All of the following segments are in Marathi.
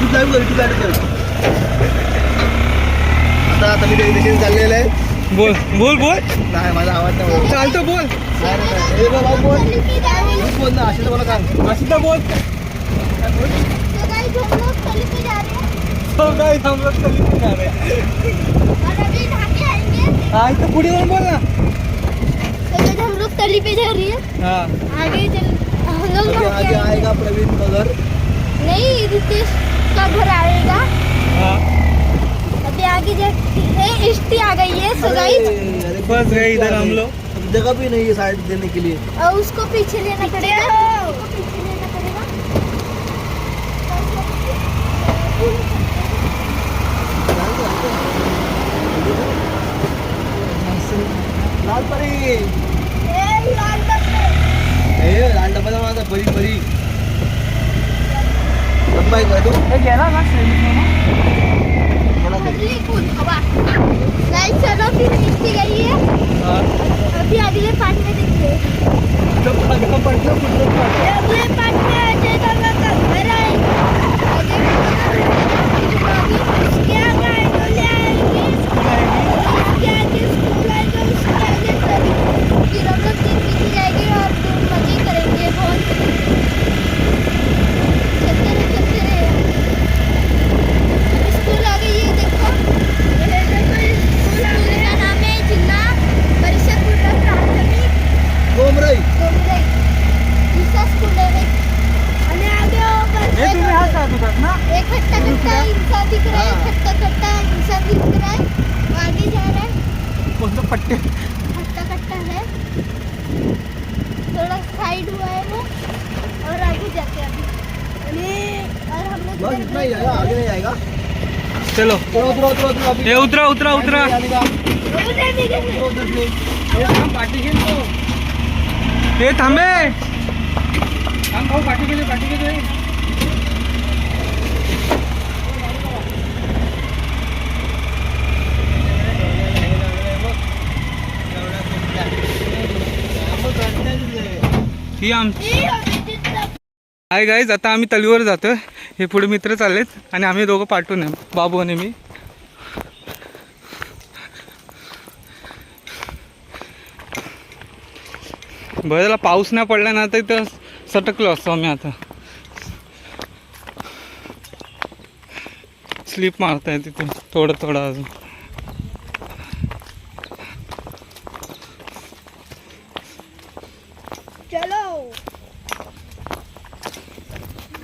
इथून जाऊ इथून लाईव्ह आता आता मी डेडिकेशन चाललेलं आहे. बोल बोल बोल. नाही माझा आवाज नाही चालतो बोल. बोल बोल ना अशी बोला सांग. तर बोल. काय थांबलो आई तर पुढे जाऊन बोल ना. हम पे जा रही आगे प्रवीण मगर. नाही रितेश। का घर आएगा। अभी आगे इष्टि आ गई है सो गाइस फंस गए इधर हम लोग। जगह भी नहीं है साइड देने के लिए। और उसको पीछे लेना पड़ेगा। उसको पीछे लेना पड़ेगा। लाल परी। ए, लाल डब्बे। ए लाल डब्बा ना परी परी। डब्बा आहे तू? गेला ना अभी अगले पार्ट में देखते हैं खट्टा खट्टा दिख रहा है। खट्टा खट्टा दिख रहा है आगे जा रहा है कोणतं पट्टे खट्टा खट्टा है थोड़ा साइड हुआ है वो और आगे जाते हैं अभी और हम लोग आगे नहीं चलो उतरो उतरो उतरो उतरा उतरा उतरा आएगा. उधर भी गए। उतरो, उधर से. हे थांबे ही आमची ये हाय गाईज आता आम्ही तलीवर जातो हे पुढे मित्र चाललेत आणि आम्ही दोघं पाठवून आहे बाबू आणि मी. बरं पाऊस नाही पडला ना तर इथं सटकलो असतो आम्ही आता. स्लीप मारताय तिथे थोडं थोडं अजून.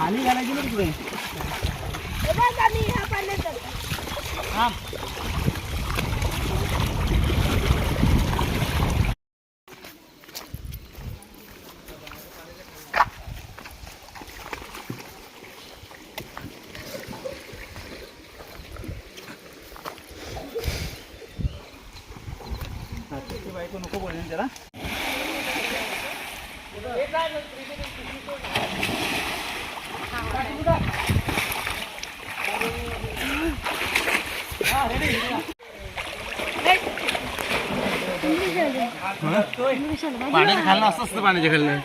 खाली घालायची ना तिकडे. हे नको बोलेल त्याला. पाण्याच्या खाल्लं असतं पाण्याच्या खाल्लं